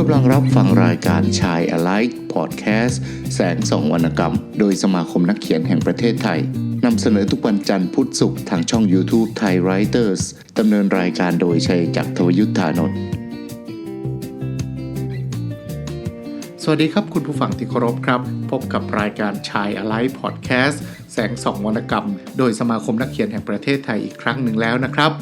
กำลังรับฟังรายการชาย Alike Podcast แสงสองวรรณกรรม โดยสมาคมนักเขียนแห่งประเทศไทยนำเสนอทุกวันจันทร์พุธศุกร์ทางช่อง YouTube Thai Writers ดำเนินรายการโดยชัยจักรทวยุทธานนท์สวัสดีครับคุณผู้ฟังที่เคารพครับ พบกับรายการชาย Alive Podcast แสงสองวรรณกรรม โดยสมาคมนักเขียนแห่งประเทศไทยอีกครั้งหนึ่งแล้วนะครับ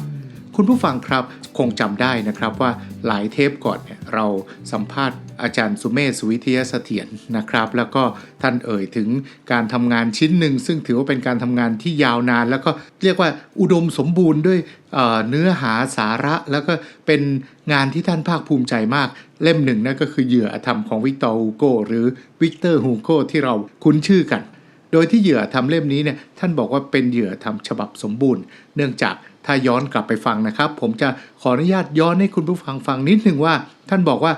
คุณผู้ฟังครับคงจำได้นะครับว่าหลายเทปก่อนเนี่ยเราสัมภาษณ์อาจารย์สุเมธสุวิทยาเสถียรนะครับ แล้วก็ท่านเอ่ยถึงการทำงานชิ้นหนึ่ง ซึ่งถือว่าเป็นการทำงานที่ยาวนาน แล้วก็เรียกว่าอุดมสมบูรณ์ด้วยเเนื้อหาสาระ แล้วก็เป็นงานที่ท่านภาคภูมิใจมาก เล่มหนึ่งนั่นก็คือเหยื่ออธรรมของวิกตอร์ฮูโกหรือวิกเตอร์ฮูโกที่เราคุ้นชื่อกัน โดยที่เหยื่อทำเล่มนี้เนี่ยท่านบอกว่าเป็นเหยื่อทำฉบับสมบูรณ์ เนื่องจากถ้าย้อนกลับไปฟังนะครับ ผมจะขออนุญาตย้อนให้คุณผู้ฟังฟังนิดหนึ่งว่า ท่านบอกว่า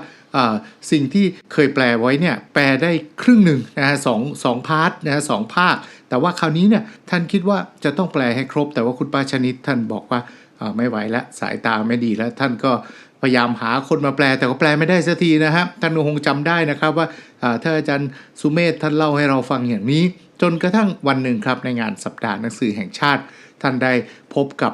สิ่งที่เคยแปลไว้เนี่ยแปลได้ครึ่งหนึ่งนะฮะสองสองพาร์ทนะฮะสองภาค แต่ว่าคราวนี้เนี่ยท่านคิดว่าจะต้องแปลให้ครบ แต่ว่าคุณป้าชนิดท่านบอกว่าไม่ไหวแล้วสายตาไม่ดีแล้วท่านก็พยายามหาคนมาแปลแต่ก็แปลไม่ได้สักทีนะครับท่านคงจำได้นะครับว่าอ่าถ้าอาจารย์สุเมธท่านเล่าให้เราฟังอย่างนี้ จนกระทั่งวันหนึ่งครับในงานสัปดาห์หนังสือแห่งชาติ ท่านได้พบกับ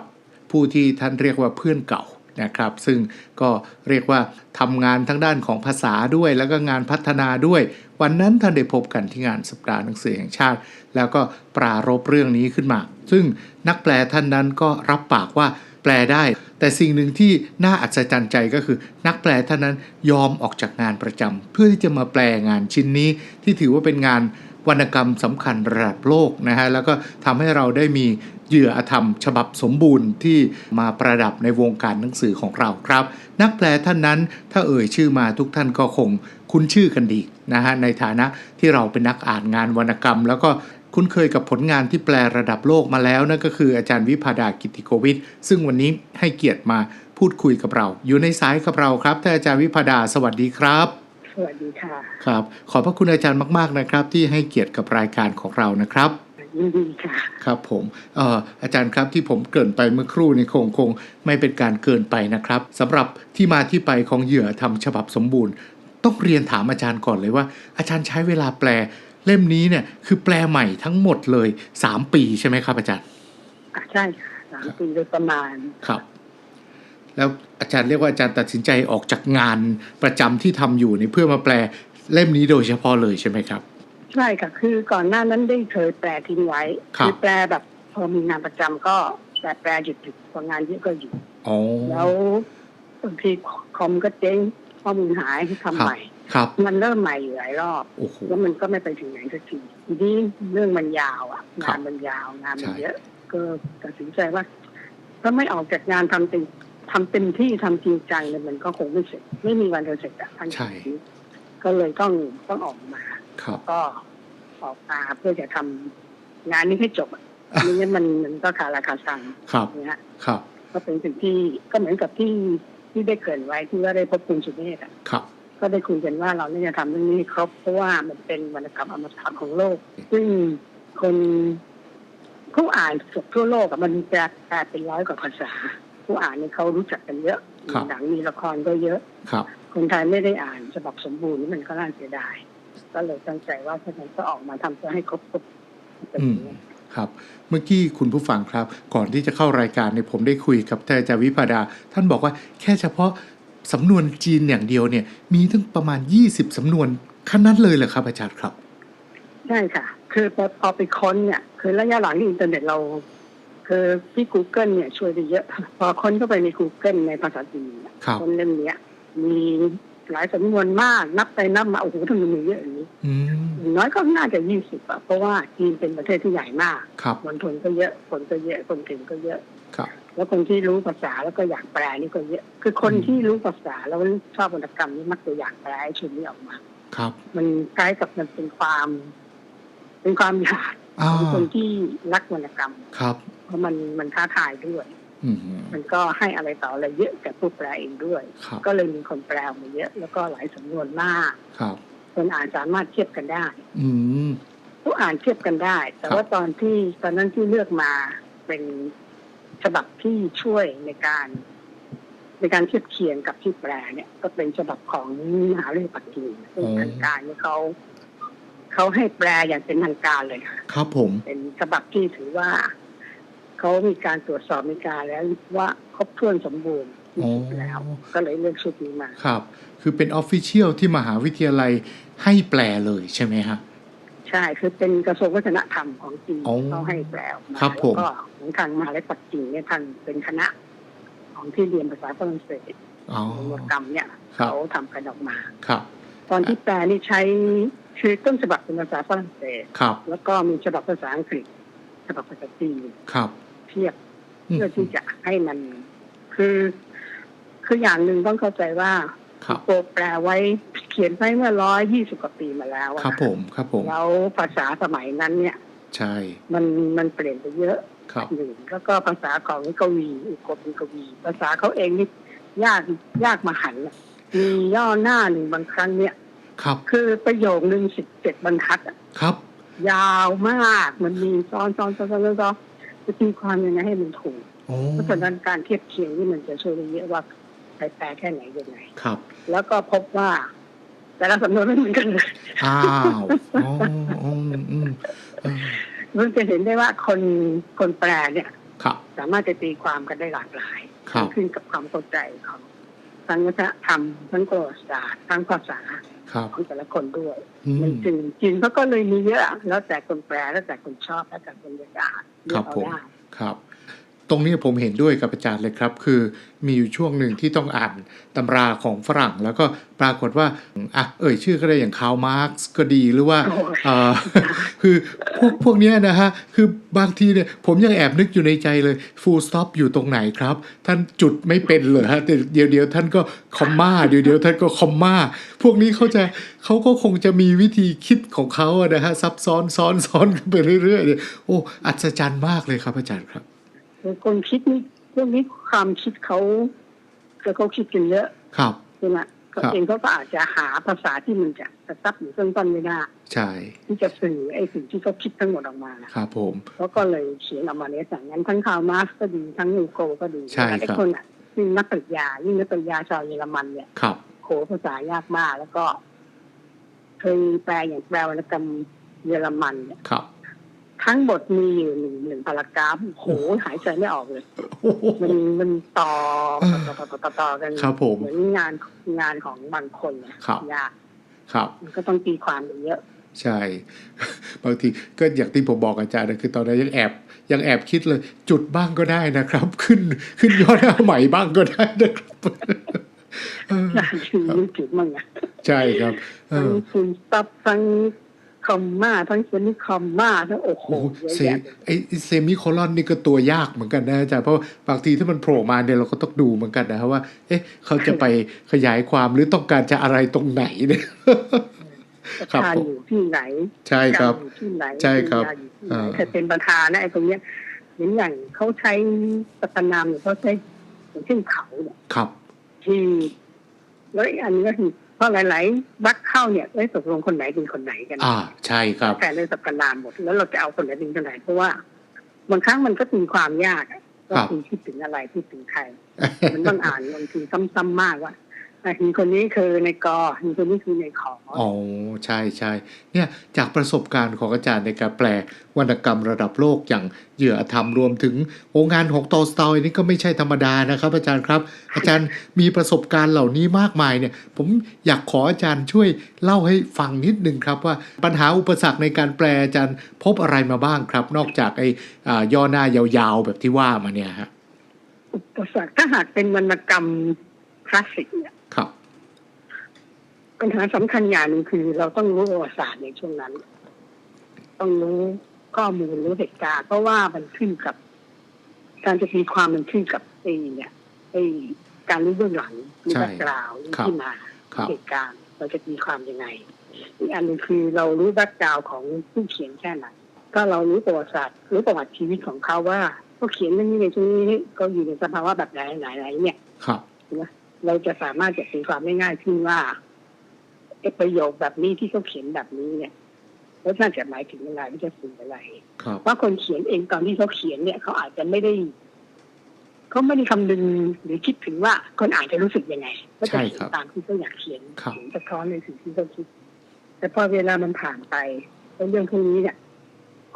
ผู้ที่ท่านเรียกว่าเพื่อนเก่านะครับ ซึ่งก็เรียกว่าทำงานทั้งด้านของภาษาด้วย แล้วก็งานพัฒนาด้วย วันนั้นท่านได้พบกันที่งานสัปดาห์หนังสือแห่งชาติ แล้วก็ปรารบเรื่องนี้ขึ้นมา ซึ่งนักแปลท่านนั้นก็รับปากว่าแปลได้ แต่สิ่งหนึ่งที่น่าอัศจรรย์ใจก็คือ นักแปลท่านนั้นยอมออกจากงานประจำเพื่อที่จะมาแปลงานชิ้นนี้ที่ถือว่าเป็นงาน วรรณกรรมสำคัญระดับโลกนะฮะแล้วก็ทำให้เราได้มีเหยื่ออธรรม ฉบับสมบูรณ์ที่มาประดับในวงการหนังสือของเราครับ นักแปลท่านนั้นถ้าเอ่ยชื่อมาทุกท่านก็คงคุ้นชื่อกันดีนะฮะในฐานะที่เราเป็นนักอ่านงานวรรณกรรม แล้วก็คุ้นเคยกับผลงานที่แปลระดับโลกมาแล้วนั่นก็คืออาจารย์วิพาดากิติโกวิทซึ่งวันนี้ให้เกียรติมาพูดคุยกับเรา อยู่ในสายกับเราครับท่านอาจารย์วิพาดาสวัสดีครับ สวัสดีค่ะ ครับ ขอบพระคุณอาจารย์มาก ๆนะครับ ที่ให้เกียรติกับรายการของเรานะครับยินดีค่ะครับผมเอ่ออาจารย์ครับที่ผมเกริ่นไปเมื่อครู่นี้คงคงไม่เป็นการเกินไปนะครับสำหรับที่มาที่ไปของเหยื่อทำฉบับสมบูรณ์ ต้องเรียนถามอาจารย์ก่อนเลยว่า อาจารย์ใช้เวลาแปลเล่มนี้เนี่ยคือแปลใหม่ทั้งหมดเลย3ปีใช่ไหมครับ อาจารย์อะใช่ค่ะสามปีโดยประมาณครับ แล้วอาจารย์เรียกว่าอาจารย์ตัดสินใจออกจากงานประจำที่ทำอยู่นี่เพื่อมาแปลเล่มนี้โดยเฉพาะเลยใช่ไหมครับ ใช่ค่ะคือก่อนหน้านั้นได้เคยแปลทิ้งไว้ครับแปลแบบพอมีงานประจำก็แปลแปลหยุดหยุดพองานเยอะก็หยุดอ๋อแล้วบางทีคอมก็เจ๊งข้อมูลหายให้ทำใหม่ครับมันเริ่มใหม่อยู่หลายรอบโอ้โหแล้วมันก็ไม่ไปถึงไหนสักทีทีนี้เรื่องมันยาวอะครังาบนมันยาวงานมันใช่เยอะ ก็ตัดสินใจว่า ถ้าไม่ออกจากงานทำเต็ม ทำเต็มที่ทำจริงจังเนี่ยมันก็คงไม่เสร็จ ไม่มีวันจะเสร็จอะทั้งใช่ชีวิตก็เลยต้องต้องออกมาครับก็ออกมาเพื่อจะทำงานนี้ให้จบอะไม่งั้นมันมันก็ขาดราคาสั่งครับนะฮะครับก็เป็นสิ่งที่ก็เหมือนกับที่ที่ได้เกรินไว้ที่ว่าได้พบคุณสุเมธอะครับก็ได้คุยกันว่าเราเนี่ยจะทำเรื่องนี้ให้ครบเพราะว่ามันเป็นวรรณกรรมอมตะของโลก ซึ่งคนผู้อ่านสดทั่วโลกอะมันจะแปลเป็นร้อยกว่าภาษา ผู้อ่านเนี่ยเขารู้จักกันเยอะครับมีหนังมีละครก็เยอะครับ คนไทยไม่ได้อ่านฉบับสมบูรณ์นี่มันก็น่าเสียดาย ก็เลยตั้งใจว่าฉะนั้นก็ออกมาทำเพื่อให้ครบครบเป็นอย่างนี้ครับเมื่อกี้คุณผู้ฟังครับ ก่อนที่จะเข้ารายการเนี่ยผมได้คุยกับท่านอาจารย์วิพาดา ท่านบอกว่าแค่เฉพาะสำนวนจีนอย่างเดียวเนี่ย มีถึงประมาณ 20 สำนวนขั้นนั้นเลยเหรอครับอาจารย์ครับใช่ค่ะ คือพอพอไปค้นเนี่ย คือระยะหลังที่อินเทอร์เน็ตเรา คือที่ Google เนี่ยช่วยได้เยอะ พอค้นเข้าไปใน Google ในภาษาจีนเนี่ยครับค้นเล่มเนี้ยมีหลายสำนวนมาก นับไปนับมาโอ้โหทำไมมีเยอะอย่างนี้อืมอย่างน้อยก็น่าจะยี่สิบอะเพราะว่าจีนเป็นประเทศที่ใหญ่มากครับมณฑลก็เยอะคนก็เยอะคนเก่งก็เยอะครับแล้วคนที่รู้ภาษาแล้วก็อยากแปลนี่ก็เยอะ คือคนอืมที่รู้ภาษาแล้วชอบวรรณกรรมนี่มักจะอยากแปลให้ชุดนี้ออกมาครับ มันคล้ายกับมันเป็นความ เป็นความอยากอ่าของคนที่รักวรรณกรรมครับ เพราะมันมันท้าทายด้วยอืมมันก็ให้อะไรต่ออะไรเยอะแก่ผู้แปลเองด้วยครับก็เลยมีคนแปลออกมาเยอะ แล้วก็หลายสำนวนมากครับคนอ่านสามารถเทียบกันได้ อืมผู้อ่านเทียบกันได้ แต่ครับว่าตอนที่ตอนนั้นที่เลือกมาเป็นฉบับที่ช่วยในการในในการเทียบเคียงกับที่แปลเนี่ย ก็เป็นฉบับของมหาวิทยาลัยปักกิ่งซึ่งอ๋อทางการเนี่ยเขาเขาให้แปลอย่างเป็นทางการเลยค่ะครับผมเป็นฉบับที่ถือว่า เขามีการตรวจสอบในการแล้วว่าครบถ้วนสมบูรณ์ที่อ๋อสุดแล้ว ก็เลยเลือกชุดนี้มาครับ คือเป็นออฟฟิเชียลที่มหาวิทยาลัยให้แปลเลยใช่ไหมฮะใช่คือเป็นกระทรวงวัฒนธรรมของจีนอ๋อเขาให้แปลออกมาครับผมแล้วก็ของทางมหาวิทยาลัยปักกิ่งเนี่ยทางเป็นคณะ ของที่เรียนภาษาฝรั่งเศสอ๋อวรรณกรรมเนี่ยครับเขาทำกันออกมาครับ ตอนที่แปลนี่ใช้คือต้นฉบับเป็นภาษาฝรั่งเศสครับแล้วก็มีฉบับภาษาอังกฤษฉบับภาษาจีนครับ เทียบอืมเพื่อที่จะให้มันคือคืออย่างหนึ่งต้องเข้าใจว่าครับโปรแปลไว้เขียนไว้เมื่อร้อยยี่สิบกว่าปีมาแล้วอะครับผมครับผมแล้วภาษาสมัยนั้นเนี่ย ใช่ มันมันเปลี่ยนไปเยอะครับหนึ่งแล้วก็ภาษาของกวีอุกบกวี ภาษาเขาเองนี่ยากยากมาหันอะมีย่อหน้าหนึ่งบางครั้งเนี่ยครับ คือประโยคหนึ่งสิบเจ็ดบรรทัดอะครับ ยาวมากมันมีซ้อนซ้อนซ้อนซ้อนซ้อนซ้อน จะตีความยังไงให้มันถูกโอ้เพราะฉะนั้นการเทียบเคียงนี่มันจะช่วยได้เยอะว่าใครแปลแค่ไหนยังไงครับ แล้วก็พบว่า แต่ละสำนวนไม่เหมือนกันเลยอ้าวอ๋ออืมอืมเออมันจะเห็นได้ว่าคนคนแปลเนี่ยครับสามารถจะตีความกันได้หลากหลายครับขึ้นกับความเข้าใจของทั้งวัฒนธรรมทั้งประวัติศาสตร์ทั้งภาษาครับ ของแต่ละคนด้วยอืมันมจึงจริงเขาก็เลยมีเยอะแล้วแต่คนแปลแล้วแต่คนชอบแล้วแต่คนอยากจะอ่านเลือกครับเอาผมได้ครับ ตรงนี้ผมเห็นด้วยกับอาจารย์เลยครับ คือมีอยู่ช่วงหนึ่งที่ต้องอ่านตำราของฝรั่ง แล้วก็ปรากฏว่าอะเอ่ยชื่อก็ได้อย่างคาร์ลมาร์กซ์ก็ดีหรือว่าโอ้ยเอ่อคือพวกพวกเนี้ยนะฮะ คือบางทีเนี่ยผมยังแอบนึกอยู่ในใจเลย full stop อยู่ตรงไหนครับ ท่านจุดไม่เป็นเลยฮะแต่เดี๋ยวเดี๋ยวท่านก็คอมมาเดี๋ยวเดี๋ยวท่านก็คอมมาพวกนี้เขาจะเขาก็คงจะมีวิธีคิดของเขาอะนะฮะซับซ้อนซ้อนซ้อนกันไปเรื่อยๆเนี่ยโอ้อัศจรรย์มากเลยครับอาจารย์ครับ คือคนคิดนี่พวกนี้ความคิดเขาจะเขาคิดกันเยอะครับใช่ไหมเขาครับเองเขาก็อาจจะหาภาษาที่มันจะกระซับอยู่เบื้องต้นไม่ได้ใช่ที่จะสื่อไอ้สิ่งที่เขาคิดทั้งหมดออกมาครับผมเขาก็เลยเขียนออกมาในอย่างนั้นทั้งคาร์ลมาร์กซ์ก็ดีทั้งนิวโกก็ดีใช่ครับไอ้คนอะยิ่งนักปรัชญายิ่งนักปรัชญาชาวเยอรมันเนี่ยครับโหภาษายากมากแล้วก็ เคยแปลอย่างแปลวรรณกรรมเยอรมันเนี่ยครับ ทั้งบทมีอยู่หนึ่งหนึ่งพารากราฟโหหายใจไม่ออกเลยโอ้โหมันมันต่อต่อต่อต่อต่อต่อกันครับผมเหมือนงานงานของบางคนนะครับยากครับมันก็ต้องตีความกันเยอะ ใช่ บางทีก็อย่างที่ผมบอกอาจารย์นะคือตอนนั้นยังแอบยังแอบคิดเลย จุดบ้างก็ได้นะครับ ขึ้นขึ้นยอดหน้าใหม่บ้างก็ได้นะครับเออคือนึกถึงมั่งอะใช่ครับเอทั้งอฟูลสต็อปทั้ง คอมมาทั้งเซมิคอมมาทั้งโอ้โหโอ้โหเยอะเซแยะไอเซมิโคลอนนี่ก็ตัวยากเหมือนกันนะอาจารย์เพราะว่าบางทีถ้ามันโผล่มาเนี่ยเราก็ต้องดูเหมือนกันนะครับว่า เอ๊ะ เขาจะไปขยายความหรือต้องการจะอะไรตรงไหนเนี่ยประครับธานผมอยู่ที่ไหนใช่ครับการอยู่ที่ไหนใช่ครับปัญญาอยู่ที่ไหนอ่าแต่เป็นประธานนะไอ้ตรงเนี้ยเหมือนอย่างเขาใช้สรรพนามเนี่ยเขาใช้อย่างเช่นเขาเนี่ยครับที่แล้วอีกอันนึงก็คือเพ ราะหลายๆบักเข้าเนี่ยได้ตกลงคนไหนเป็นคนไหนกันอ่าใช่ครับแต่ในสรรพนามหมดแล้วเราจะเอาคนไหนเป็นคนไหนเพราะว่าบางครั้งมันก็ตีความยากอะว่าครับคุณคิดถึงอะไรคิดถึงใครมันต้องอ่านบางทีซ้ำๆมากว่า อะหินคนนี้คือในกอหินคนนี้คือในขออ๋อใช่ใช่เนี่ยจากประสบการณ์ของอาจารย์ในการแปลวรรณกรรมระดับโลกอย่างเหยื่อธรรมรวมถึงโองานของโตสตอยนี่ก็ไม่ใช่ธรรมดานะครับ อาจารย์ครับ อาจารย์มีประสบการณ์เหล่านี้มากมายเนี่ย ผมอยากขออาจารย์ช่วยเล่าให้ฟังนิดนึงครับ ว่าปัญหาอุปสรรคในการแปลอาจารย์พบอะไรมาบ้างครับ นอกจากไอ้อ่าย่อหน้ายาวๆแบบที่ว่ามาเนี่ยฮะอุปสรรคถ้าหากเป็นวรรณกรรมคลาสสิกเนี่ยครับ ปัญหาสำคัญอย่างหนึ่งคือ เราต้องรู้ประวัติศาสตร์ในช่วงนั้น ต้องรู้ข้อมูลรู้เหตุการณ์เพราะว่ามันขึ้นกับ การจะตีความมันขึ้นกับไอ้เนี่ยไอ้การรู้เบื้องหลังรู้ใช่แบ็กกราวด์รู้ครับที่มาครับเหตุการณ์เราจะตีความยังไง อีกอันหนึ่งคือเรารู้แบ็กกราวด์ของผู้เขียนแค่ไหนถ้าเรารู้ประวัติศาสตร์รู้ประวัติชีวิตของเขาว่าเขาเขียนเรื่องนี้ในช่วงนี้เขาอยู่ในสภาวะแบบไหนไหนไหนเนี่ยครับเราจะสามารถจะตีความได้ง่ายขึ้นว่าไอ้ ประโยคแบบนี้ที่เขาเขียนแบบนี้เนี่ยแล้วน่าจะหมายถึงอะไรไม่จะสื่ออะไรครับว่าคนเขียนเองตอนที่เขาเขียนเนี่ยเขาอาจจะไม่ได้เขาไม่ได้คำนึงหรือคิดถึงว่าคนอ่านจะรู้สึกยังไงก็จะใช่เขีครัยนบตามที่เขาอยากเขียนครับเขียนสะท้อนในสิ่งที่เขาคิด แต่พอเวลามันผ่านไปแล้วเรื่องพวกนี้เนี่ย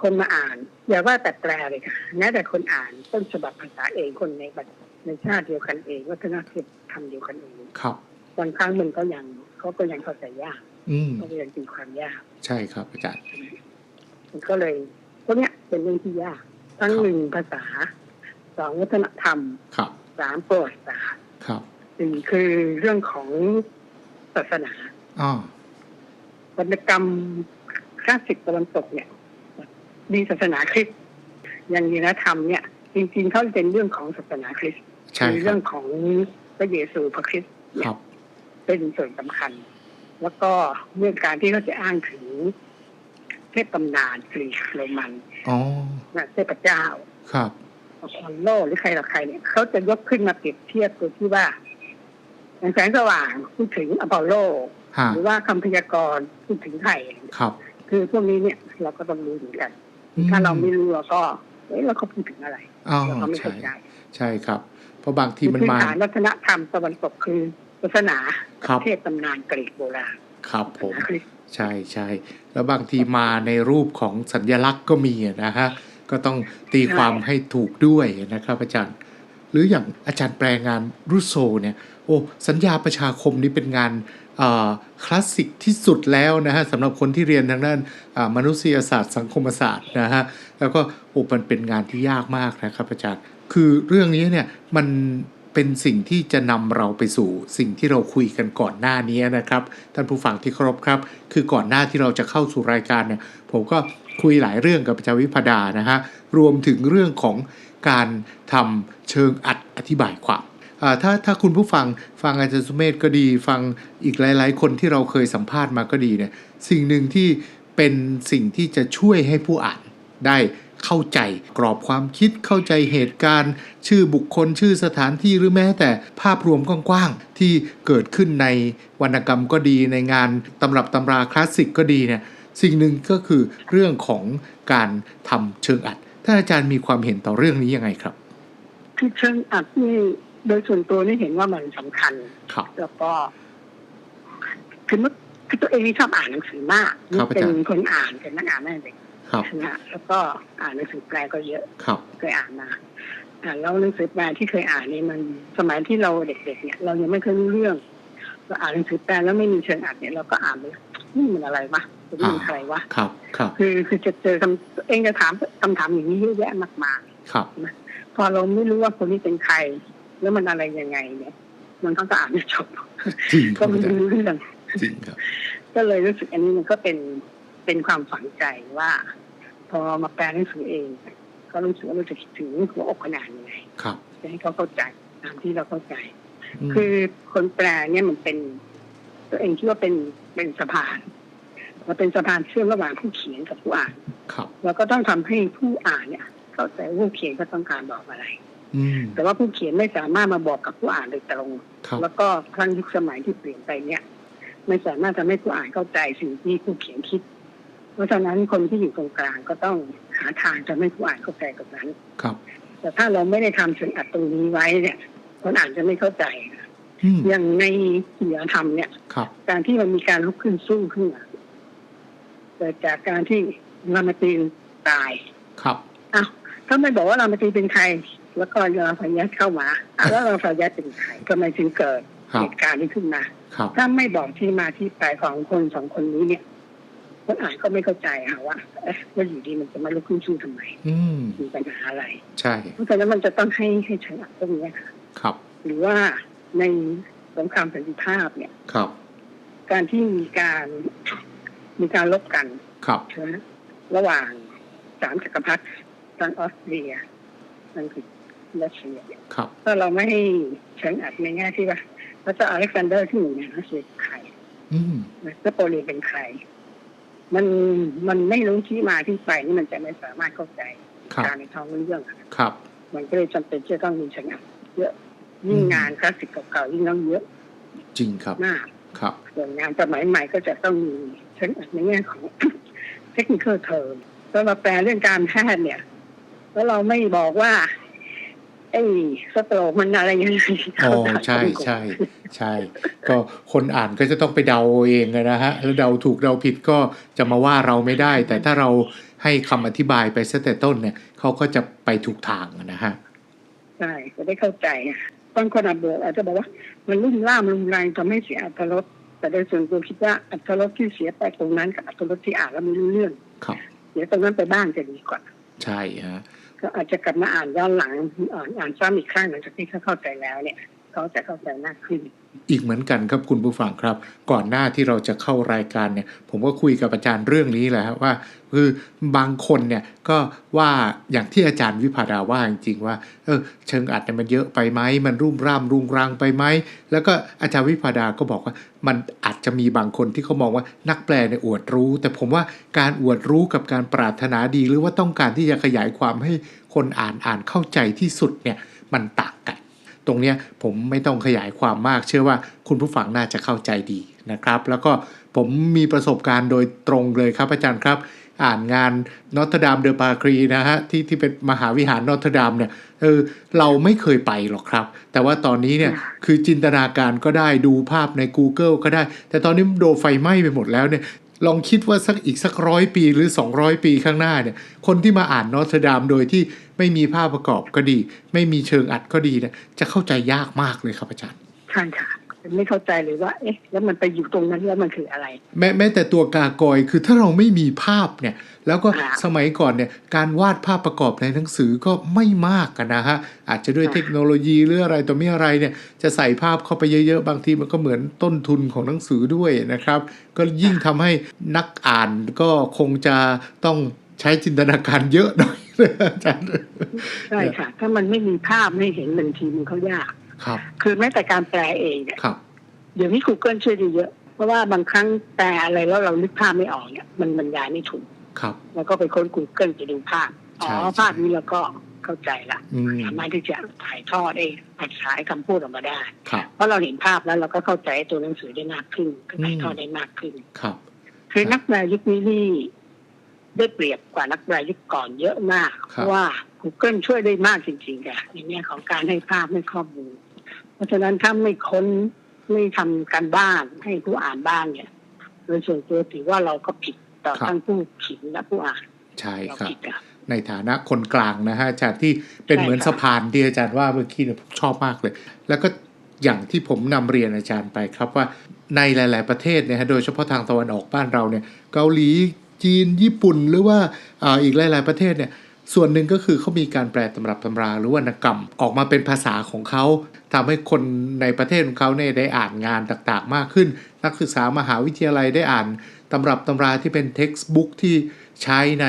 คนมาอ่าน อย่าว่าแต่แปลเลยค่ะแม้แต่คนอ่านต้นฉบับภาษาเองคนในประในชาติเดียวกันเองวัฒนธรรมเดียวกันเองครับบางครั้งมันก็ยัง เขาก็ยังเข้าใจยากอืมเขาก็ยังตีความยาก ใช่ครับอาจารย์มันก็เลยพวกเนี้ยเป็นเรื่องที่ยากทั้งครับหนึ่งภาษาสองวัฒนธรรมครับสามประวัติศาสตร์ครับสี่คือเรื่องของศาสนาอ๋อวรรณกรรมคลาสสิกตะวันตกเนี่ย มีศาสนาคริสต์อย่างยีนธรรมเนี่ย จริงๆเขาเป็นเรื่องของศาสนาคริสต์ใช่คือครัเรื่บองของพระเยซูพระคริสต์ค เนี่ยรับเป็นส่วนสำคัญ แล้วก็เรื่องการที่เขาจะอ้างถึงเทพตำนานกรีกโรมันอ๋อนะเทพเจ้า ครับอพอลโลหรือใครต่อใครเนี่ยเขาจะยกขึ้นมาเปรียบเทียบตัวที่ว่าอย่างแสงสว่างพูดถึงอพอลโลฮะหรือว่าคำพยากรณ์พูดถึงไทยครับ คือพวกนี้เนี่ยเราก็ต้องรู้เหมือนกัน ถ้าเราไม่รู้เราก็เอ้ยเราก็พูดถึงอะไรอ๋อเราก็ไม่ใช่เข้าใจใช่ครับ เพราะบางทีมันพื้นมาฐานวัฒนธรรมตะวันตกคือ ศาสนาครับเทศตำนานกรีกโบราณครับผมศาสนาคริสต์ใช่ใช่แล้วบางทีมาในรูปของสัญลักษณ์ก็มีอะนะฮะก็ต้องตีความให้ถูกด้วยนะครับ อาจารย์ หรืออย่างอาจารย์แปลงานรุโซเนี่ยโอ้สัญญาประชาคมนี่เป็นงานเอ่อคลาสสิกที่สุดแล้วนะฮะสำหรับคนที่เรียนทางด้านอ่ามนุษยศาสตร์สังคมศาสตร์นะฮะแล้วก็โอ้มันเป็นงานที่ยากมากนะครับอาจารย์ คือเรื่องนี้เนี่ยมัน เป็นสิ่งที่จะนำเราไปสู่สิ่งที่เราคุยกันก่อนหน้านี้นะครับ ท่านผู้ฟังที่เคารพครับ คือก่อนหน้าที่เราจะเข้าสู่รายการเนี่ยผมก็คุยหลายเรื่องกับอาจารย์วิพดานะฮะรวมถึงเรื่องของการทำเชิงอัดอธิบายความถ้าถ้าคุณผู้ฟังฟังอาจารย์สุเมธก็ดี ฟังอีกหลาย ๆ คนที่เราเคยสัมภาษณ์มาก็ดีเนี่ยสิ่งหนึ่งที่เป็นสิ่งที่จะช่วยให้ผู้อ่านได้ เข้าใจกรอบความคิดเข้าใจเหตุการณ์ ชื่อบุคคลชื่อสถานที่หรือแม้แต่ภาพรวมกว้างๆที่เกิดขึ้นในวรรณกรรมก็ดีในงานตำรับตำราคลาสสิกก็ดีเนี่ยสิ่งหนึ่งก็คือเรื่องของการทำเชิงอัดท่านอาจารย์มีความเห็นต่อเรื่องนี้ยังไงครับคือเชิงอัดนี่โดยส่วนตัวนี่เห็นว่ามันสำคัญครับแล้วก็คือเมื่อคือตัวเองนี่ชอบอ่านหนังสือมากครับอาเป็จารนย์คนอ่านเป็นนักอ่านแม่เด็ก ครับนะฮะแล้วก็อ่านหนังสือแปลก็เยอะครับเคยอ่านมาอ่านแล้วหนังสือแปลที่เคยอ่านนี่มันสมัยที่เราเด็กๆเนี่ย เรายังไม่เคยรู้เรื่องเราอ่านหนังสือแปลแล้วไม่มีเชิงอ่านเนี่ยเราก็อ่านไปนี่มันอะไรวะนี่มันอะไรวะครับครับคือคือจะเจอคำเองจะถามคำถามอย่างนี้เยอะแยะมากมายครับพอเราไม่รู้ว่าคนนี้เป็นใคร แล้วมันอะไรยังไงเนี่ย มันก็อ่านไม่จบจริงคก็รับไม่อาจารย์รู้เรื่องจริงครับก็เลยรู้สึกอันนี้มันก็เป็น เป็นความฝังใจว่า พอมาแปลหนังสือเอง ก็รู้สึกว่าเราจะคิดถึงหัวอกขนาดยังไงครับจะให้เขาเข้าใจตามที่เราเข้าใจมคือคนแปลเนี่ยมันเป็น ตัวเองคิดว่าเป็นเป็นสะพานมันเป็นสะพานเชื่อมระหว่างผู้เขียนกับผู้อ่านครับแล้วก็ต้องทำให้ผู้อ่านเนี่ย เข้าใจว่าผู้เขียนก็ต้องการบอกอะไรอืมแต่ว่าผู้เขียนไม่สามารถมาบอกกับผู้อ่านโดยตรงครับแล้วก็ครั้งยุคสมัยที่เปลี่ยนไปเนี่ย ไม่สามารถทำให้ผู้อ่านเข้าใจสิ่งที่ผู้เขียนคิด เพราะฉะนั้นคนที่อยู่ตรงกลางก็ต้องหาทางทำให้ผู้อ่านเข้าใจตรงนั้น ครับ แต่ถ้าเราไม่ได้ทำเชิงอัดตรงนี้ไว้เนี่ย คนอ่านจะไม่เข้าใจอืมอย่างในศิลธรรมเนี่ยครับการที่มันมีการลุกขึ้นสู้ขึ้นมาเกิดจากการที่รามตีนตาย ครับอ้าวถ้าไม่บอกว่ารามตีนเป็นใคร แล้วก็ยาพยัสเข้ามาอ้าวแล้วรามพยัสเป็นใครทำไมถึงเกิดครัเหบตุการณ์นี้ขึ้นมาครับถ้าไม่บอกที่มาที่ไปของคนสองคนนี้เนี่ย คนอ่านก็ไม่เข้าใจค่ะว่าเอ๊ะว่าอยู่ดีมันจะมาลุกขึ้นสู้ทำไมอืมมีปัญหาอะไร ใช่เพราะฉะนั้นมันจะต้องให้ให้ใช้หลักตรงเนี้ยค่ะครับ หรือว่าในสงครามสันติภาพเนี่ยครับ การที่มีการมีการลบกันครับใช่ไหมระหว่างสามจักรพรรดิทางออสเตรียอังกฤษรัสเซียเนี่ยครับถ้าเราไม่ให้เชิงอัดในแง่ที่ว่าพระเจ้าอเล็กซานเดอร์ที่หนึ่งเนี่ยนะคือใครอืมนโปเลียนเป็นใคร มันมันไม่รู้ที่มาที่ไปนี่มันจะไม่สามารถเข้าใจครับการในท้องเรื่องอะครับ มันก็เลยจำเป็นที่จะต้องมีเชิงอัดเยอะยิ่งงานคลาสสิกเก่าๆยิ่งต้องเยอะ จริงครับมากครับส่วนงานสมัยใหม่ก็จะต้องมีเชิงอัดในแง่ของเทคนิคเทอมแล้วเราแปลเรื่องการแพทย์เนี่ย แล้วเราไม่บอกว่า ไอ้สโตรกมันอะไรยังไงอ๋อใช่ใช่ใช่ ก็คนอ่านก็จะต้องไปเดาเองอะนะฮะ แล้วเดาถูกเดาผิดก็จะมาว่าเราไม่ได้ แต่ถ้าเราให้คำอธิบายไปซะแต่ต้นเนี่ยเขาก็จะไปถูกทางอะนะฮะ ใช่จะได้เข้าใจบางคนอาจจะอาจจะบอกว่า มันรุ่มล่ามรุนแรงทำให้เสียอัตรสแต่โดยส่วนตัวคิดว่าอัตรสที่เสียไปตรงนั้นกับอัตรสที่อ่านแล้วไม่รู้เรื่องครับเสียตรงนั้นไปบ้างจะดีกว่า ใช่ฮะ ก็อาจจะกลับมาอ่านย้อนหลังอ่านซ้ำอีกครั้งหลังจากที่เขาเข้าใจแล้วเนี่ย เขาจะเข้าใจมากขึ้น อีกเหมือนกันครับคุณผู้ฟังครับ ก่อนหน้าที่เราจะเข้ารายการเนี่ย ผมก็คุยกับอาจารย์เรื่องนี้แหละครับว่า คือบางคนเนี่ยก็ว่าอย่างที่อาจารย์วิพาดาว่าจริงๆว่าเออเชิงอัดเนี่ยมันเยอะไปไหมมันรุ่มร่ามรุงรังไปไหมแล้วก็อาจารย์วิพาดาก็บอกว่า มันอาจจะมีบางคนที่เขามองว่านักแปลเนี่ยอวดรู้ แต่ผมว่าการอวดรู้กับการปรารถนาดีหรือว่าต้องการที่จะขยายความให้คนอ่านอ่านเข้าใจที่สุดเนี่ยมันต่างกัน ตรงเนี้ยผมไม่ต้องขยายความมาก เชื่อว่าคุณผู้ฟังน่าจะเข้าใจดีนะครับ แล้วก็ผมมีประสบการณ์โดยตรงเลยครับอาจารย์ครับ อ่านงานนอตดามเดอปาครีนะฮะที่ที่เป็นมหาวิหารนอตดามเนี่ยเออเราไม่เคยไปหรอกครับ แต่ว่าตอนนี้เนี่ยคือจินตนาการก็ได้ดูภาพใน Google ก็ได้ แต่ตอนนี้โดนไฟไหม้ไปหมดแล้วเนี่ยลองคิดว่าสักอีกสักร้อยปีหรือ 200 ปีข้างหน้าเนี่ยคนที่มาอ่านนอตดามโดยที่ ไม่มีภาพประกอบก็ดี ไม่มีเชิงอัดก็ดีเนี่ยจะเข้าใจยากมากเลยครับอาจารย์ใช่ค่ะไม่เข้าใจเลยว่า เอ๊ะ แล้วมันไปอยู่ตรงนั้นแล้วมันคืออะไร แม้แม้แต่ตัวกากอยคือถ้าเราไม่มีภาพเนี่ย แล้วก็ค่ะสมัยก่อนเนี่ยการวาดภาพประกอบในหนังสือก็ไม่มากกันนะฮะ อาจจะด้วยค่ะเทคโนโลยีหรืออะไรตัวมีอะไรเนี่ย จะใส่ภาพเข้าไปเยอะๆ บางทีมันก็เหมือนต้นทุนของหนังสือด้วยนะครับ ก็ยิ่งทำให้นักอ่านก็คงจะต้อง ใช้จินตนาการเยอะหน่อยอาจารย์ใช่ค่ะ ถ้ามันไม่มีภาพไม่เห็นบางทีมันเขายากครับ คือแม้แต่การแปลเองเนี่ยครับเดี๋ยวนี้ Google ช่วยได้เยอะเพราะว่าบางครั้งแปลอะไรแล้วเรานึกภาพไม่ออกเนี่ยมันบรรยายไม่ถูกครับ แล้วก็ไปค้น Google จะดูภาพอ๋อใช่ภาพนี้เราก็เข้าใจละอืมสามารถที่จะถ่ายทอดเองภาษาคำพูดออกมาได้ครับเพราะเราเห็นภาพแล้วเราก็เข้าใจตัวหนังสือได้มากขึ้นก็ถ่ายทอดได้มากขึ้นครับคือนักแปลยุคนี้นี่ ได้เปรียบกว่านักแปลยุคก่อนเยอะมากเพราะว่า Google ช่วยได้มากจริงๆค่ะในแง่ของการให้ภาพให้ข้อมูล เพราะฉะนั้นถ้าไม่ค้นไม่ทำการบ้านให้ผู้อ่านบ้างเนี่ยโดยส่วนตัวถือว่าเราก็ผิดต่อครับทั้งผู้เขียนและผู้อ่านใช่เราครับผิดอะในฐานะคนกลางนะฮะอาจารย์ที่เป็นใช่เหมือนค่ะสะพานที่อาจารย์ว่าเมื่อกี้เนี่ยผมชอบมากเลย แล้วก็อย่างที่ผมนำเรียนอาจารย์ไปครับว่าในหลาย ๆ ประเทศเนี่ยฮะโดยเฉพาะทางตะวันออกบ้านเราเนี่ย เกาหลี จีน ญี่ปุ่นหรือว่าอีกหลาย ๆ ประเทศเนี่ยส่วนหนึ่งก็คือเขามีการแปลตำรับตำราหรือวรรณกรรมออกมาเป็นภาษาของเขาทำให้คนในประเทศของเขาเนี่ยได้อ่านงานต่างๆ มากขึ้น นักศึกษามหาวิทยาลัยได้อ่านตำรับตำราที่เป็น textbook ที่ใช้ใน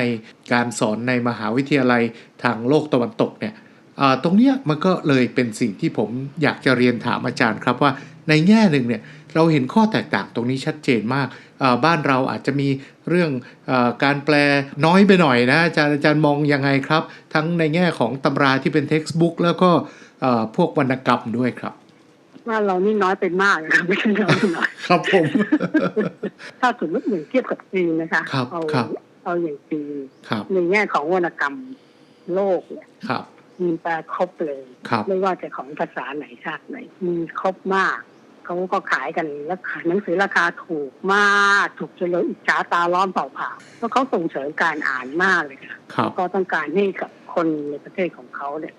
การสอนในมหาวิทยาลัยทางโลกตะวันตกเนี่ยตรงเนี้ยมันก็เลยเป็นสิ่งที่ผมอยากจะเรียนถามอาจารย์ครับว่าในแง่หนึ่งเนี่ย เราเห็นข้อแตกต่างตรงนี้ชัดเจนมากอ่าบ้านเราอาจจะมีเรื่องอาการแปลน้อยไปหน่อยนะอาจารย์อาจารย์มองยังไงครับ ทั้งในแง่ของตำราที่เป็น textbook แล้วก็อ่าพวกวรรณกรรมด้วยครับว่าเรานี่น้อยไปมากนะไม่ใช่น้อยไปหน่อยครับผม ถ้าสมมติเหมือนเทียบกับจีนนะคะครับเอาครับเอาอย่างจีนครับในแง่ของวรรณกรรมโลกเนี่ยครับมีแปลครบเลยครับไม่ว่าจะของภาษาไหนชาติไหน มีครบมาก เขาก็ขายกันแล้วขายหนังสือราคาถูกมากถูกจนเราอิจฉาตาร้อนเปล่าผ่าเพราะเขาส่งเสริมการอ่านมากเลยค่ะครับก็ต้องการให้กับคนในประเทศของเขาเนี่ย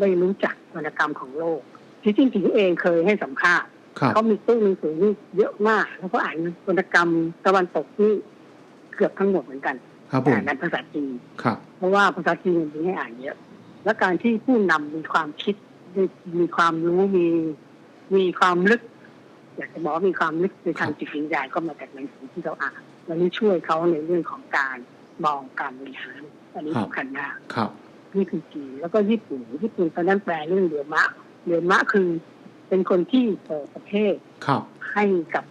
ได้รู้จักวรรณกรรมของโลกที่จริงผิงเองเคยให้สัมภาษณ์ครับเขามีตู้หนังสือนี่เยอะมาก แล้วก็อ่านวรรณกรรมตะวันตกนี่เกือบทั้งหมดเหมือนกันครับผมอ่านในภาษาจีนครับเพราะว่าภาษาจีนมันมีให้อ่านเยอะ และการที่ผู้นำมีความคิดมีมีความรู้มีมีความลึก อยากจะบอกว่ามีความลึกในทางจิตวิญญาณก็มาจากหนังสือที่เราอ่านแล้วนี่ช่วยเขาในเรื่องของการมองการบริหารอันนี้ครับสำคัญมากครับนี่คือจีนแล้วก็ญี่ปุ่นญี่ปุ่นตอนนั้นแปลเรื่องเรือมะเรือมะคือ เป็นคนที่เปิดประเทศครับให้กับ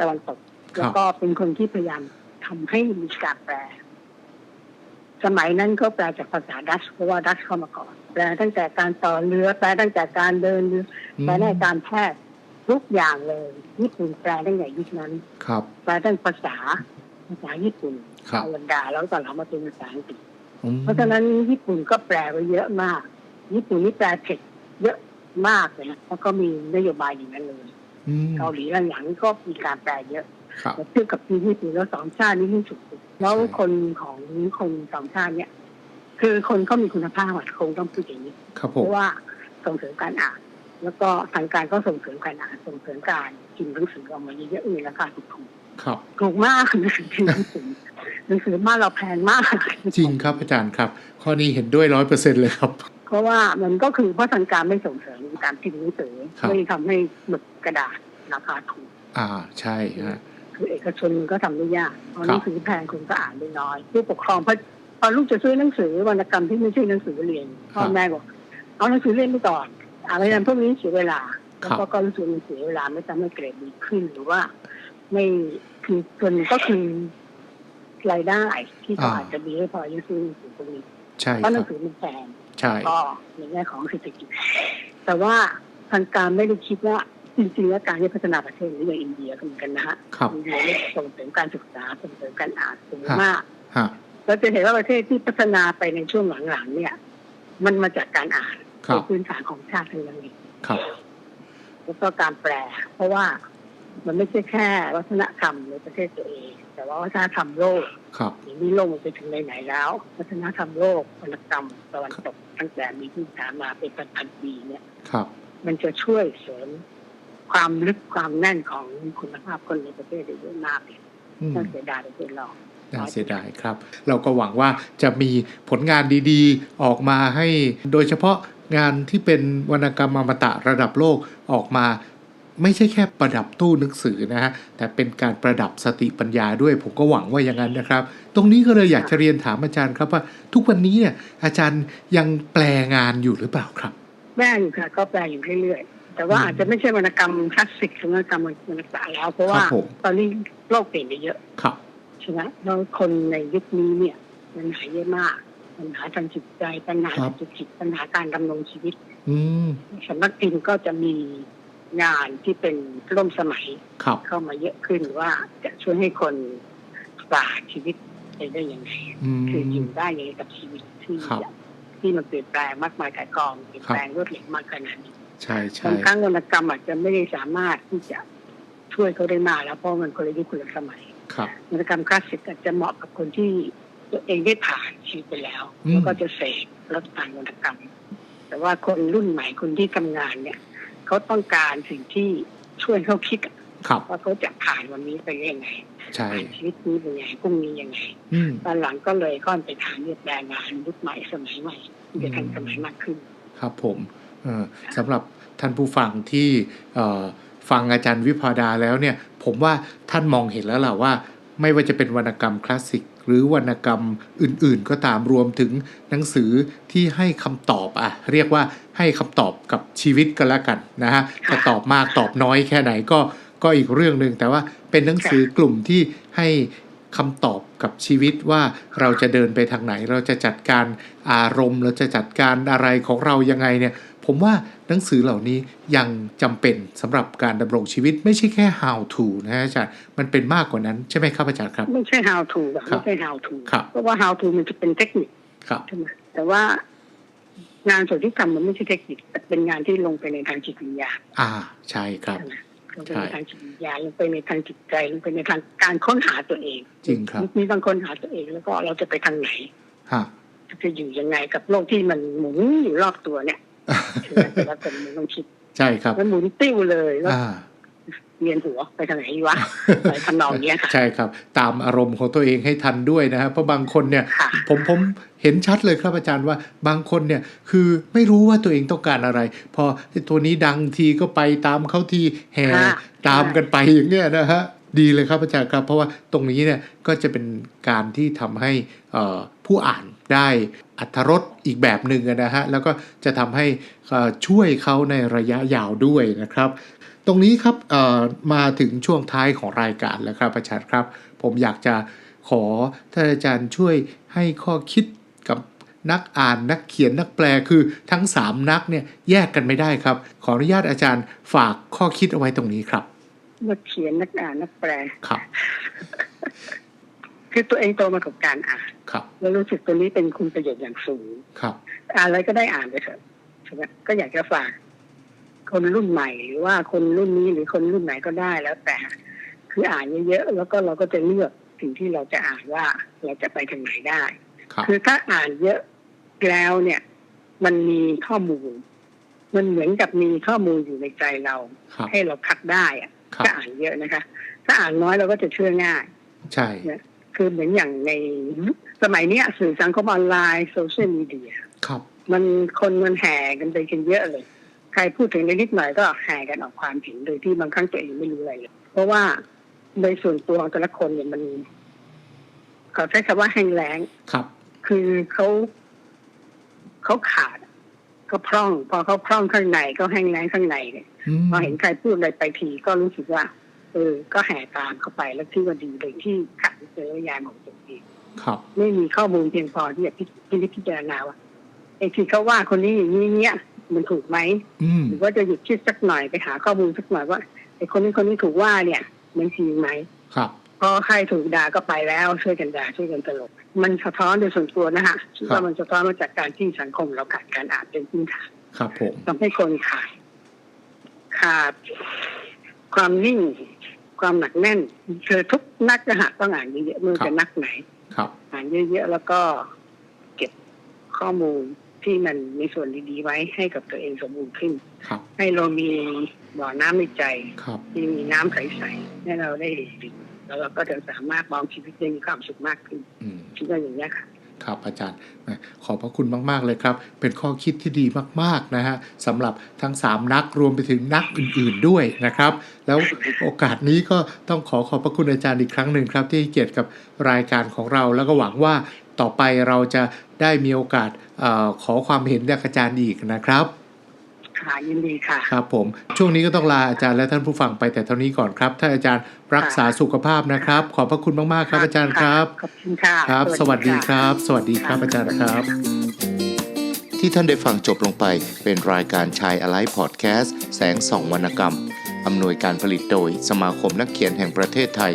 ตะวันตกครับแล้วก็เป็นคนที่พยายามทำให้มีการแปล สมัยนั้นก็แปลจากภาษาดัชเพราะว่าดัชเข้ามาก่อนแปลตั้งแต่การต่อเรือแปลตั้งแต่การเดินเรืออืมแปลตั้งแต่การแพทย์ ทุกอย่างเลยญี่ปุ่นแปลตั้งแต่ยุคนั้น ครับแปลตั้งภาษาภาษาญี่ปุ่นครับฮอลันดาแล้วตอนหลังมาเป็นภาษาอังกฤษอืมเพราะฉะนั้นญี่ปุ่นก็แปลไว้เยอะมาก ญี่ปุ่นนี่แปลเทคเยอะมากเลยนะแล้วก็มีนโยบายอย่างนั้นเลยอืมเกาหลีหลังๆก็มีการแปลเยอะครับแต่เทียบกับที่ญี่ปุ่นแล้วสองชาตินี้ที่สุดแล้วใช่คนของคนสองชาติเนี่ย คือคนเขามีคุณภาพอะคงต้องพูดอย่างนี้ครับผเพมราะว่าส่งเสริมการอ่าน แล้วก็ทางการก็ส่งเสริมการอ่านส่งเสริมการกินหนังสือออกมาเยอะๆในราคาถูกครับๆถูกมากหนังสือที่ญี่ปุ่นหนังสือบ้านเราแพงมาก จริงครับอาจารย์ครับ ข้อนี้เห็นด้วยร้อยเปอร์เซ็นเลยครับ เพราะว่ามันก็คือเพราะทางการไม่ส่งเสริมการพิมพ์หนังสือครับไม่ทำให้หมึกกระดาษราคาถูก อ่าใช่ฮะคือเอกชนก็ทำได้ยากเพราะคหรับนังสือแพงคนก็อ่านได้น้อยผู้ปกครองพอพอลูกจะซื้อหนังสือวรรณกรรมที่ไม่ใช่หนังสือเรียนพ่อแม่บอกเอาหนังสือเรียนไปก่อน อ่านไปนั้นพวกนี้เสียเวลาแล้วก็ก็รู้สึกมันเสียเวลาไม่ทำให้เกรดดีขึ้นหรือว่า ไม่คือส่วนหนึ่งก็คือรายได้ที่เขาอาจจะดีไม่พอยังซื้อหนังสือพวกนี้ใช่เพราะหคนัรังบสือมันแพงใช่ก็ในแง่ของเศรษฐกิจแต่ว่าทางการไม่ได้คิดว่าจริงๆแล้วการที่พัฒนาประเทศนี้อย่างอินเดียก็เหมือนกันนะฮะครับอินเดียเนี่ยส่งเสริมการศึกษาส่งเสริมการอ่านสูงมากฮะเราจะเห็นว่าประเทศที่พัฒนาไปในช่วงหลังๆเนี่ย มันมาจากการอ่านครั เป็บนพื้นฐานของชาติทั้งนั้นเลยครับแล้วก็การแปล เพราะว่ามันไม่ใช่แค่วัฒนธรรมในประเทศตัวเอง แต่ว่าวัฒนธรรมโลกครับอย่างนี้โลกมันไปถึงไหนๆแล้ว วัฒนธรรมโลกวรรณกรรมตะวันตกตั้งแต่มีพื้นฐานมาเป็นพันๆปีเนี่ยครับ มันจะช่วยเสริมความลึกความแน่นของคุณภาพคนในประเทศได้เยอะมากเลยอืมน่าเสียดายประเทศเราน่าเสียดายครับ เราก็หวังว่าจะมีผลงานดีๆ ออกมาให้โดยเฉพาะ งานที่เป็นวรรณกรรมอมตะระดับโลกออกมาไม่ใช่แค่ประดับตู้หนังสือนะฮะ แต่เป็นการประดับสติปัญญาด้วย ผมก็หวังว่าอย่างนั้นนะครับ ตรงนี้ก็เลยอยากจะเรียนถามอาจารย์ครับว่า ทุกวันนี้เนี่ย อาจารย์ยังแปลงานอยู่หรือเปล่าครับ แปลอยู่ค่ะ ก็แปลอยู่เรื่อยๆ แต่ว่าอืมอาจจะไม่ใช่วรรณกรรมคลาสสิกหรือวรรณกรรมวรรณกรรมแล้ว เพราะว่าครับผมตอนนี้โลกเปลี่ยนไปเยอะ ครับใช่ไหมแล้วคนในยุคนี้เนี่ยปัญหาเยอะมาก ปัญหาทางจิตใจปัญหาครัทาบงจิตจิตปัญหาการดำรงชีวิตอืมสำนักพิมพ์ก็จะมีงานที่เป็นร่วมสมัยครับเข้ามาเยอะขึ้นว่าจะช่วยให้คนฝ่าชีวิตไปได้ยังไงอืมคืออยู่ได้ยังไงกับชีวิตที่ครับที่มันเปลี่ยนแปลงมากมายกายกองเปลี่ยนแปลงรวดเร็วมากขนาดนี้ใช่ใช่บางครั้งวรรณกรรมอาจจะไม่ได้สามารถที่จะช่วยเขาได้มากแล้วเพราะมันคนละยุคคนละสมัยครับวรรณกรรมคลาสสิกอาจจะเหมาะกับคนที่ ตัวเองได้ผ่านชีวิตไปแล้วอืมแล้วก็จะเสพรับผ่านวรรณกรรม แต่ว่าคนรุ่นใหม่คนที่ทำงานเนี่ยเขาต้องการสิ่งที่ช่วยเขาคิดอะครับว่าเขาจะผ่านวันนี้ไปได้ยังไงใช่ผ่านชีวิตนี้เป็นยังไงพรุ่งนี้ยังไงอืมตอนหลังก็เลยค่อนไปทางเรียบแปลงานยุคใหม่สมัยใหม่ที่จะทันสมัยมากขึ้น ครับผมเอ่อสำหรับท่านผู้ฟังที่เอ่อฟังอาจารย์วิพาดาแล้วเนี่ย ผมว่าท่านมองเห็นแล้วล่ะว่า ไม่ว่าจะเป็นวรรณกรรมคลาสสิก หรือวรรณกรรมอื่นๆ ก็ตามรวมถึงหนังสือที่ให้คำตอบอะเรียกว่าให้คำตอบกับชีวิตกันแล้วกันนะฮะจะตอบมากตอบน้อยแค่ไหนก็ก็อีกเรื่องหนึ่งแต่ว่าเป็นหนังสือกลุ่มที่ให้คำตอบกับชีวิตว่าเราจะเดินไปทางไหน เราจะจัดการอารมณ์ เราจะจัดการอะไรของเรายังไงเนี่ย ผมว่าหนังสือเหล่านี้ยังจำเป็นสำหรับการดำรงชีวิตไม่ใช่แค่ how to นะฮะอาจารย์มันเป็นมากกว่านั้นใช่ไหมครับอาจารย์ครับ ไม่ใช่ how to แบบครับไม่ใช่ how to ครับเพราะว่า how to มันจะเป็นเทคนิคครับใช่ไหมแต่ว่างานส่วนที่ทำมันไม่ใช่เทคนิคแต่เป็นงานที่ลงไปในทางจิตวิญญาณอ่าใช่ครับใช่ไหมลงไปใช่ในทางจิตวิญญาณลงไปในทางจิตใจลงไปในทางการค้นหาตัวเอง จริงครับมีต้องค้นหาตัวเองแล้วก็เราจะไปทางไหนฮะจะอยู่ยังไงกับโลกที่มันหมุนอยู่รอบตัวเนี่ยใช่ไหม แต่ละคนมันต้องคิดใช่ครับมันหมุนติ้วเลยแล้วเวียนหัวไปทางไหนวะไปทำนองเนี้ยค่ะใช่ครับ ตามอารมณ์ของตัวเองให้ทันด้วยนะฮะเพราะบางคนเนี่ย ผมผมเห็นชัดเลยครับอาจารย์ว่าบางคนเนี่ยคือไม่รู้ว่าตัวเองต้องการอะไร พอไอ้ตัวนี้ดังทีก็ไปตามเขาทีแห่ตามกันไปอย่างเงี้ยนะฮะ ดีเลยครับอาจารย์ครับ เพราะว่าตรงนี้เนี่ยก็จะเป็นการที่ทำให้ผู้อ่านได้อัธรสอีกแบบหนึ่งนะฮะแล้วก็จะทำให้ช่วยเขาในระยะยาวด้วยนะครับ ตรงนี้ครับมาถึงช่วงท้ายของรายการแล้วครับอาจารย์ครับ ผมอยากจะขอท่านอาจารย์ช่วยให้ข้อคิดกับนักอ่านนักเขียนนักแปลคือทั้ง 3 นักเนี่ยแยกกันไม่ได้ครับ ขออนุญาตอาจารย์ฝากข้อคิดเอาไว้ตรงนี้ครับ นักเขียนนักอ่านนักแปลครับ คือตัวเองโตมากับการอ่านครับแล้วรู้สึกตัวนี้เป็นคุณประโยชน์อย่างสูงครับอ่านอะไรก็ได้อ่านไปเถอะช่ไหมก็อยากจะฝาก คนรุ่นใหม่หรือว่าคนรุ่นนี้หรือคนรุ่นไหนก็ได้แล้วแต่ คืออ่านเยอะๆแล้วก็เราก็จะเลือกสิ่งที่เราจะอ่านว่าเราจะไปทางไหนได้ครับคือถ้าอ่านเยอะแล้วเนี่ย มันมีข้อมูล มันเหมือนกับมีข้อมูลอยู่ในใจเราครับให้เราคัดได้อะครับ ถ้าอ่านเยอะนะคะ ถ้าอ่านน้อยเราก็จะเชื่อง่าย ใช่คือเหมือนอย่างในสมัยเนี้ยสื่อสังคมออนไลน์โซเชียลมีเดียครับ มันคนมันแห่กันไปกันเยอะเลย ใครพูดถึงนิดหน่อยก็แห่กันออกความเห็นโดยที่บางครั้งตัวเองไม่รู้อะไรเลย เพราะว่าในส่วนตัวของแต่ละคนเนี่ยมันเขาใช้คำว่าแห้งแล้งครับ คือเขาเขาขาด เขาพร่อง พอเขาพร่องข้างในก็แห้งแล้งข้างในเนี่ยอืมพอเห็นใครพูดอะไรไปทีก็รู้สึกว่าเออ ก็แห่ตามเข้าไปแล้วที่ว่าดีโดยที่ขัดเจอยานของตัวเองครับ ไม่มีข้อมูลเพียงพอที่จะพิพินิจพิจารณาว่าไอ้ที่เขาว่าคนนี้อย่างนี้เนี้ยมันถูกไหมอืมหรือว่าจะหยุดคิดสักหน่อยไปหาข้อมูลสักหน่อยว่าไอ้คนนี้คนนี้ถูกว่าเนี่ย มันจริงไหมครับพอใครถูกด่าก็ไปแล้วช่วยกันด่าช่วยกันตลก มันสะท้อนโดยส่วนตัวนะฮะคิดว่ามันสะท้อนมาจากการที่สังคมเราขาดการอ่านเป็นพื้นฐานครับผมทำให้คนขาดขาดความนิ่ง ความหนักแน่นคือทุกนักจะหาต้องอ่านเยอะๆไม่ว่าจะนักไหนครับ อ่านเยอะๆแล้วก็เก็บข้อมูลที่มันมีส่วนดีๆไว้ให้กับตัวเองสมบูรณ์ขึ้นครับให้เรามีบ่อน้ำในใจครับที่มีน้ำใสๆให้เราได้ดื่ม แล้วเราก็จะสามารถมองชีวิตได้มีความสุขมากขึ้นอืมคิดว่าอย่างนี้ยค่ะครับอาจารย์แหมขอบพระคุณมาก ๆ เลยครับ เป็นข้อคิดที่ดีมากๆนะฮะสำหรับทั้ง 3 นักรวมไปถึงนักอื่น ๆด้วยนะครับ แล้วโอกาสนี้ก็ต้องขอขอบพระคุณอาจารย์อีกครั้งหนึ่งครับ ที่ให้เกียรติกับรายการของเราแล้วก็หวังว่าต่อไปเราจะได้มีโอกาสเออขอความเห็นจากอาจารย์อีกนะครับ ค่ะยินดีค่ะ ครับผม ช่วงนี้ก็ต้องลาอาจารย์และท่านผู้ฟังไปแต่เท่านี้ก่อนครับท่านอาจารย์รักษาสุขภาพนะครับ ขอบพระคุณมากๆครับอาจารย์ครับขอบคุณค่ะครับ สวัสดีครับ สวัสดีครับอาจารย์ครับ ที่ท่านได้ฟังจบลงไปเป็นรายการชายอะไลพอดแคสต์แสงส่องวรรณกรรมอำนวยการผลิตโดยสมาคมนักเขียนแห่งประเทศไทย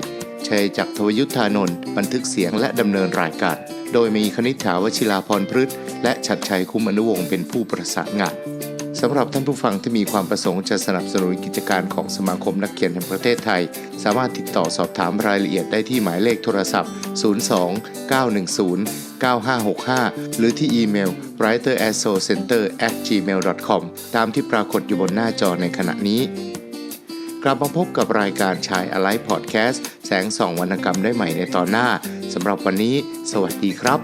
ชัยจักรทวยุทธานนท์บันทึกเสียงและดำเนินรายการ โดยมีคณิษฐาวชิลาพรพฤกษ์และชัดชัยคุมอนุวงศ์เป็นผู้ประสานงาน สำหรับท่านผู้ฟังที่มีความประสงค์จะสนับสนุนกิจการของสมาคมนักเขียนแห่งประเทศไทย สามารถติดต่อสอบถามรายละเอียดได้ที่หมายเลขโทรศัพท์ 02 910 9565 หรือที่อีเมล writerassocenter@gmail.com ตามที่ปรากฏอยู่บนหน้าจอในขณะนี้ กลับมาพบกับรายการชายอะไลพอดแคสต์แสงส่องวรรณกรรมได้ใหม่ในตอนหน้าสำหรับวันนี้ สวัสดีครับ